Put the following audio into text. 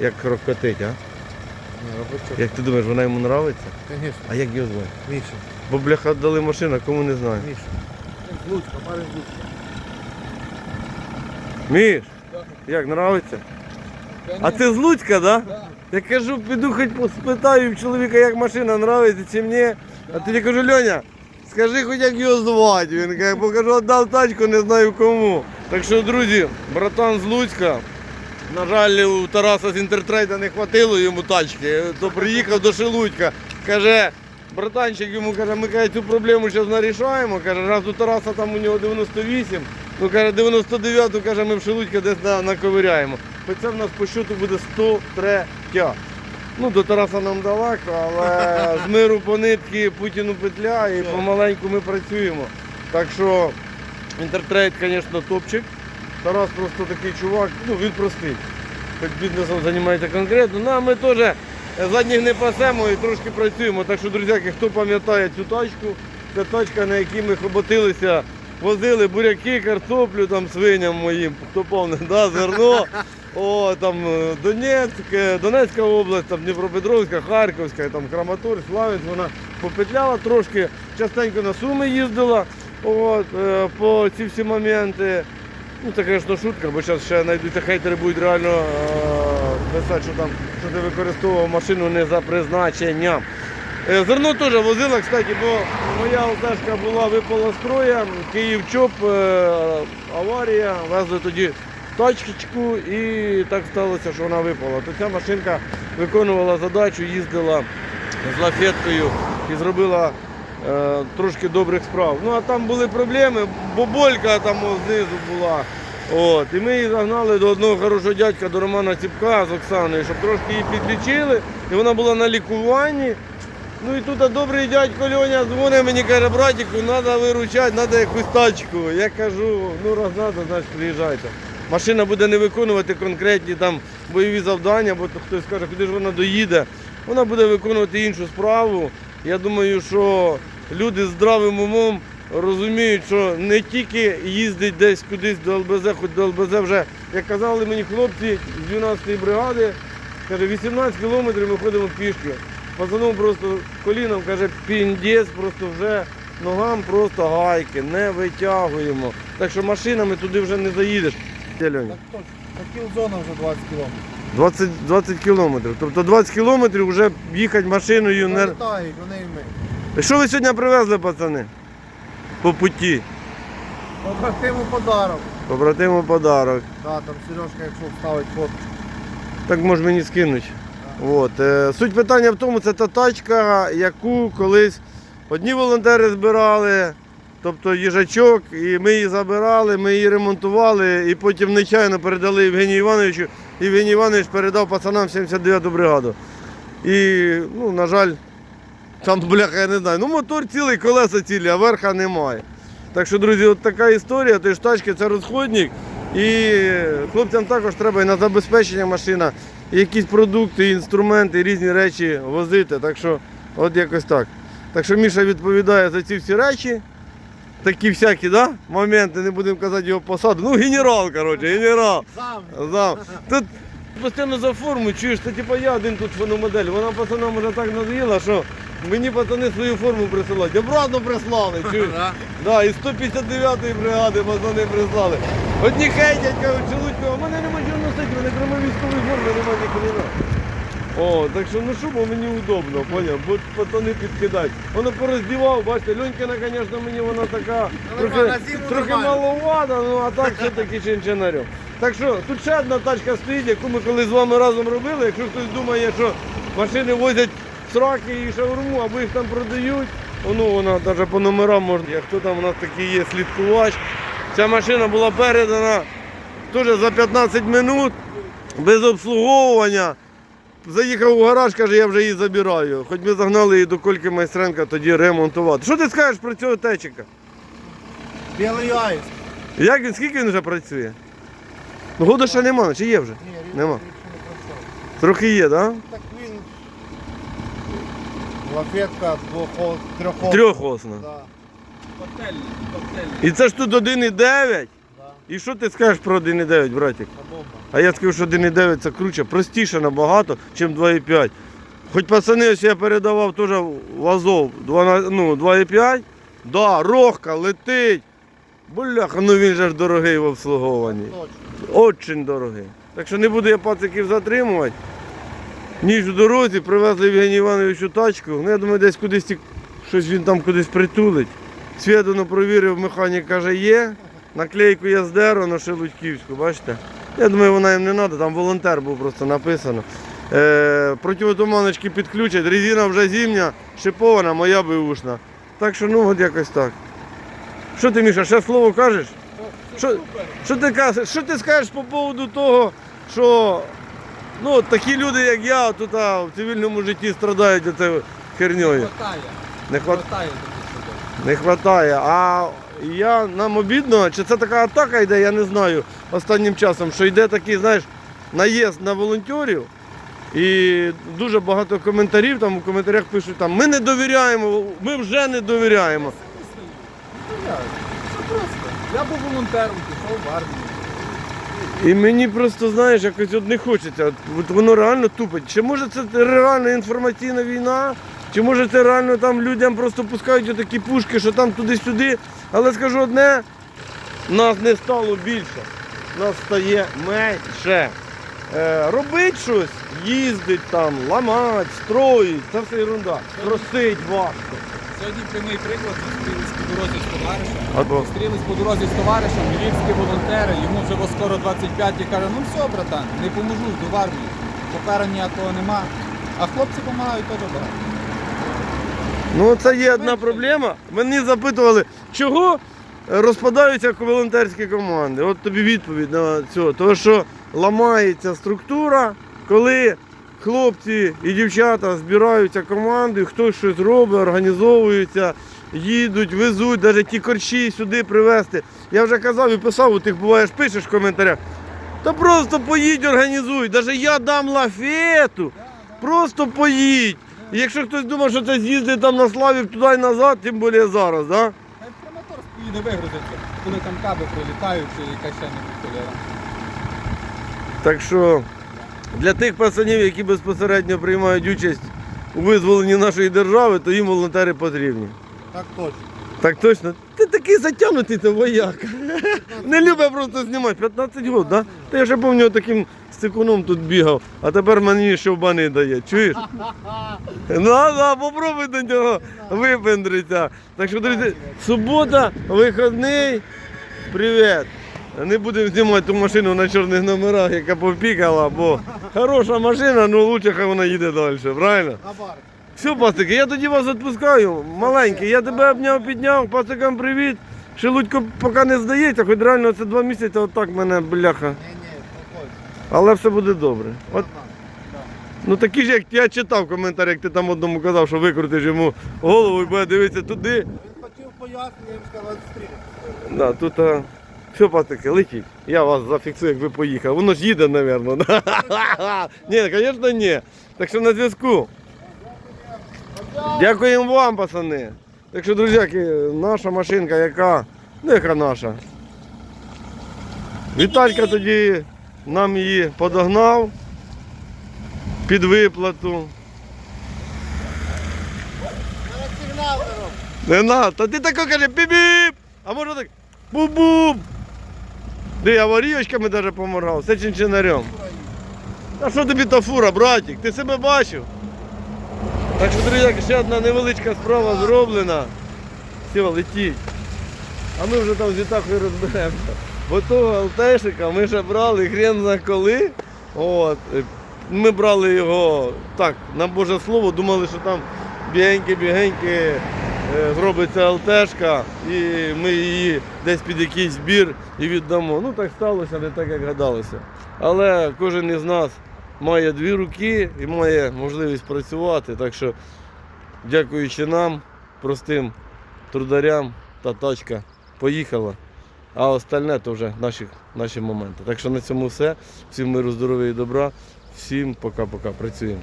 як рокотить, а? Як ти думаєш, вона йому нравиться? Звісно, А як його звати? Міша. Бо бляха дали машину, кому не знаю. Міша. З Луцька, парень з Луцька. Міш, як нравиться? А ти з Луцька, да? Я кажу, піду хоч спитаю в чоловіка, як машина нравиться чи мені. А тоді кажу, Льоня, скажи хоч як його звати. Він каже, покажу, віддав тачку, не знаю кому. Так що, друзі, братан з Луцька. На жаль, у Тараса з інтертрейда не хватило йому тачки, то приїхав до Шелудька. Каже, братанчик йому каже, ми каже, цю проблему зараз нарішаємо. Каже, раз у Тараса там у нього 98, ну каже, 99, каже, ми в Шелудька десь на, наковиряємо. Це в нас по щоту буде 103. Ну, до Тараса нам далеко, але з миру по нитки Путіну петля і помаленьку ми працюємо. Так що інтертрейд, звісно, топчик. Тарас просто такий чувак, ну він простий. Хоч бізнесом займається конкретно, ну а ми теж задніх не пасемо і трошки працюємо. Так що, друзяки, хто пам'ятає цю тачку, це тачка, на якій ми хоботилися, возили буряки, картоплю там свиням моїм, хто повне, да, зерно. О, там е, Донецьк, е, Донецька область, там Дніпропетровська, Харківська, там Краматорськ, Славянськ, вона попетляла трошки, частенько на Суми їздила. От, е, по ці всі моменти. Ну, це, звісно, шутка, бо зараз ще знайдуться хейтери будуть реально е, писати, що там що ти використовував машину не за призначенням. Е, Зерно теж возила, кстати, бо моя ЛТшка була випала з строя, Київ ЧОП, е, аварія, везли тоді тачечку і так сталося, що вона випала. То ця машинка виконувала задачу, їздила з лафеткою і зробила трошки добрих справ. Ну а там були проблеми, бо болька там знизу була. От, і ми її загнали до одного хорошого дядька, до Романа Ціпка з Оксаною, щоб трошки її підлічили. І вона була на лікуванні. Ну і тут добрий дядько Льоня дзвонить мені, каже, братику, треба виручати, треба якусь тачку. Я кажу, ну раз треба, значить приїжджайте. Машина буде не виконувати конкретні там бойові завдання, бо то хтось каже, куди ж вона доїде. Вона буде виконувати іншу справу. Я думаю, що люди з здравим умом розуміють, що не тільки їздить десь кудись до ЛБЗ, хоч до ЛБЗ вже, як казали мені хлопці з 12-ї бригади, каже, 18 кілометрів ми ходимо пішки. Пацаном просто коліном каже, піндець, просто вже ногам просто гайки, не витягуємо. Так що машинами туди вже не заїдеш. Так точно. Кілзона вже 20 кілометрів. 20, 20 кілометрів. Тобто 20 кілометрів вже їхати машиною не. Літають, вони і ми. Що ви сьогодні привезли, пацани? По путі. Побратиму подарок. Побратиму подарок. Да, там Сережка, якщо вставить фото. Так може мені скинуть. От. е, Суть питання в тому, це та тачка, яку колись одні волонтери збирали, тобто їжачок, і ми її забирали, ми її ремонтували, і потім нечайно передали Євгенію Івановичу. Євгеній Іванович передав пацанам 79-ту бригаду. І, ну, на жаль, там, бляха, я не знаю. Ну, мотор цілий, колеса цілі, а верха немає. Так що, друзі, от така історія, тож тачки це розходник. І хлопцям також треба і на забезпечення машина, і якісь продукти, і інструменти, і різні речі возити. Так що, от якось так. Так що Міша відповідає за ці всі речі. Такі всякі, да? моменти, не будемо казати його посаду. Ну, генерал, коротше, генерал. Знав. Тут постійно за форму чуєш, то типа я один тут фономодель. Вона пацанам вже так надоїла, що мені пацани свою форму присилають. Обратно прислали, чуєш? Да. Із 159-ї бригади пацани прислали. Одні хейтять, кажуть, чоловіка, а мене немає чого носити, в мене крім військової форми немає ні хрена. О, так що ношу, бо мені удобно, поняв, бо пацани підкидають. Воно пороздівав, бачите, Льонькина, звісно, мені вона така Ну, трохи, на зиму трохи нормально. маловата, ну а так все-таки чинчинарем. Так що тут ще одна тачка стоїть, яку ми коли з вами разом робили. Якщо хтось думає, що машини возять сраки і шаурму, або їх там продають, воно вона навіть по номерам можна. Як хто там у нас такий є слідкувач. Ця машина була передана теж за 15 минут без обслуговування. Заїхав у гараж, каже, я вже її забираю. Хоч ми загнали її до Кольки Майстренка тоді ремонтувати. Що ти скажеш про цього течика? Білий аїст. Як він, скільки він вже працює? Ну, года ще нема, чи є вже? Ні, Нема. Трохи є, так? Так він. Лафетка двохо, трьохо. Трьохосна. Да. І це ж тут 1,9. І що ти скажеш про 1,9, братик? А я скажу, що 1,9 це круче, простіше набагато, ніж 2,5. Хоч пацани, ось я передавав теж в Азов 2, ну, 2,5. Да, рохка летить. Бляха, ну він же ж дорогий в обслуговуванні. Очень дорогий. Так що не буду я пациків затримувати. Ніж в дорозі привезли Євгенію Івановичу тачку. Ну, я думаю, десь кудись ті- щось він там кудись притулить. Свідоно провірив, механік каже, є. Наклейку я здеру на Шелудьківську, бачите? Я думаю, вона їм не треба, там волонтер був просто написано. Е, противотуманочки підключать, резина вже зимня, шипована, моя беушна. Так що ну от якось так. Що ти, Міша, ще слово кажеш? Що, що, ти, кажеш, що ти скажеш по поводу того, що ну, такі люди, як я, тут а, в цивільному житті страдають цією херньою? Хватає. Не, хват... Хватає таких людей. Не хватає. А я нам обідно, чи це така атака йде, я не знаю останнім часом, що йде такий, знаєш, наїзд на волонтерів. І дуже багато коментарів там у коментарях пишуть, там, ми не довіряємо, ми вже не довіряємо. Це просто. Я був волонтером, пішов в армію. І мені просто, знаєш, якось от не хочеться. От, от воно реально тупить. Чи може це реальна інформаційна війна? Чи може це реально там людям просто пускають такі пушки, що там туди-сюди. Але скажу одне, нас не стало більше, нас стає менше. Е, робить щось, їздить там, ламать, строїть, це все ерунда. Просить важко. Сьогодні прямий приклад зустрілись по дорозі з товаришем. Або Зустрілись по дорозі з товаришем, львівські волонтери, йому вже во скоро 25 і каже, ну все, братан, не поможу, йду в армію. Папера ніякого нема. А хлопці допомагають теж добре. Ну, це є одна проблема. Мені запитували, чого розпадаються волонтерські команди. От тобі відповідь на це. Тому що ламається структура, коли хлопці і дівчата збираються командою, хтось щось робить, організовуються, їдуть, везуть, навіть ті корчі сюди привезти. Я вже казав і писав, у тих буваєш, пишеш в коментарях. Та просто поїдь, організуй. Навіть я дам лафету. Просто поїдь. І якщо хтось думає, що це з'їздить там на Славів туди і назад, тим більше зараз, да? В Краматорськ поїде вигрузиться, коли там каби прилітають чи якась ще не холера. Так що для тих пацанів, які безпосередньо приймають участь у визволенні нашої держави, то їм волонтери потрібні. Так точно. Так точно. Ти такий затягнутий, то вояка. Не любить просто знімати. 15 років, да? Та я ще пам'ятаю, таким стикуном тут бігав, а тепер мені щовбани дає. Чуєш? Ну, да, попробуй до нього випендритися. Так що, друзі, субота, вихідний. Привіт. Не будемо знімати ту машину на чорних номерах, яка попікала, бо хороша машина, але лучше хай вона їде далі, правильно? Все, пацики, я тоді вас відпускаю. Маленький, я тебе обняв, підняв, пацикам привіт. Шелудько поки не здається, хоч реально це два місяці, отак мене бляха. Але все буде добре. От, ну такі ж, як я читав коментар, як ти там одному казав, що викрутиш йому голову і буде дивитися туди. Він хотів пояснення, я їм сказав. Да, тут а, все, пацики, летіть. Я вас зафіксую, як ви поїхали. Воно ж їде, мабуть. Ні, звісно, ні. Так що на зв'язку. Дякуємо вам, пацани. Так що, друзяки, наша машинка яка? Ну, яка наша. Віталька тоді нам її подогнав під виплату. Не надо, та ти тако каже біп-біп, а може так буб-буб. Де аварійочками навіть поморгав, все чинчинарем. А що тобі та фура, братик? Ти себе бачив? Так що, друзі, ще одна невеличка справа зроблена. Все, летіть. А ми вже там з Вітахою розберемося. Бо того ЛТшника ми ще брали хрен зна коли. От. Ми брали його так, на Боже слово, думали, що там бігеньки-бігеньки е, зробиться ЛТшка і ми її десь під якийсь збір і віддамо. Ну так сталося, не так, як гадалося. Але кожен із нас має дві руки і має можливість працювати. Так що, дякуючи нам, простим трударям, та тачка поїхала. А остальне то вже наші, наші моменти. Так що на цьому все. Всім миру, здоров'я і добра. Всім пока-пока. Працюємо.